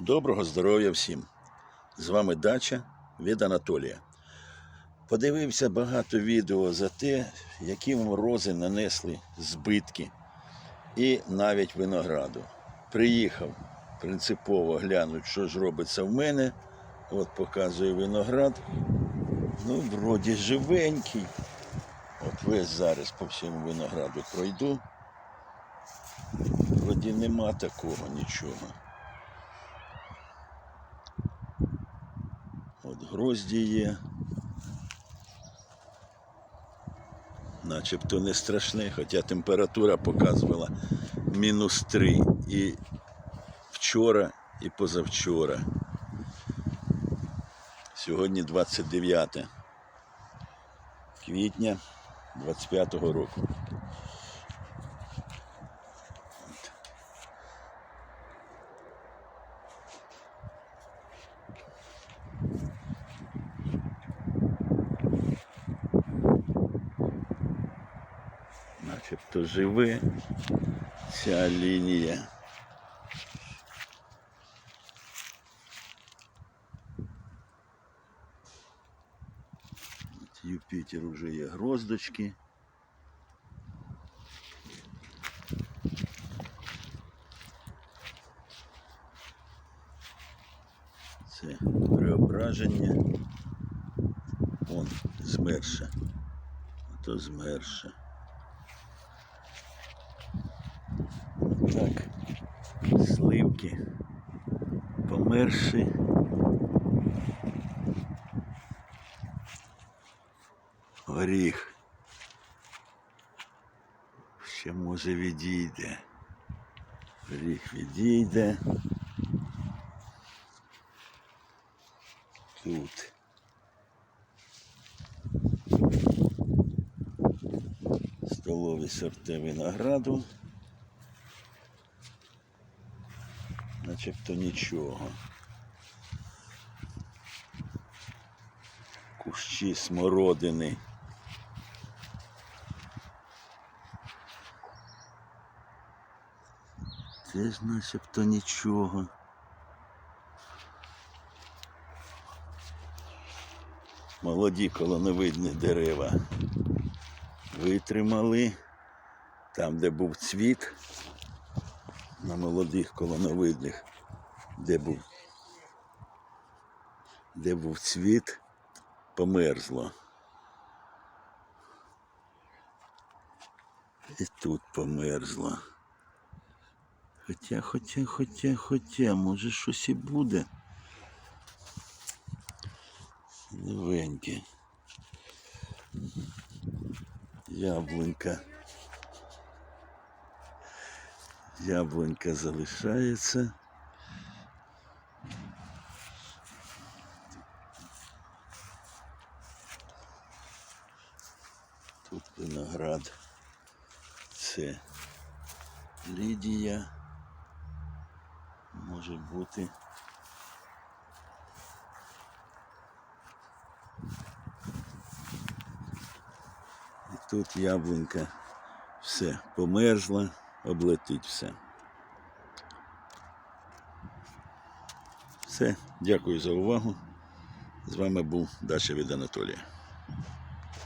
Доброго здоров'я всім! З вами дача від Анатолія. Подивився багато відео за те, які морози нанесли збитки і навіть винограду. Приїхав принципово глянути, що ж робиться в мене. От показую виноград. Ну, вроді живенький. От весь зараз по всьому винограду пройду. Вроді нема такого нічого. От грозді є. Начебто не страшне, хоча температура показувала мінус 3 і вчора, і позавчора. Сьогодні 29 квітня 25-го року. Начебто живе ця лінія. От Юпітер уже є гроздочки. Це преображення. Вон змерше. А то змерше. Так, сливки померші. Горіх. Ще може відійде. Горіх відійде. Тут. Столові сорти винограду. Начебто нічого. Кущі смородини. Теж начебто нічого. Молоді колоновидні дерева витримали. Там, де був цвіт, на молодих колоновидних, де був, де був цвіт, померзло. І тут померзло. Хоча, хоча, хоча, хоча, може щось і буде. Новеньке. Яблунька. Яблунька залишається. Тут виноград. Це Лідія. Може бути. І тут яблунька все померзла, облетить все. Все, дякую за увагу. З вами був Дача від Анатолія.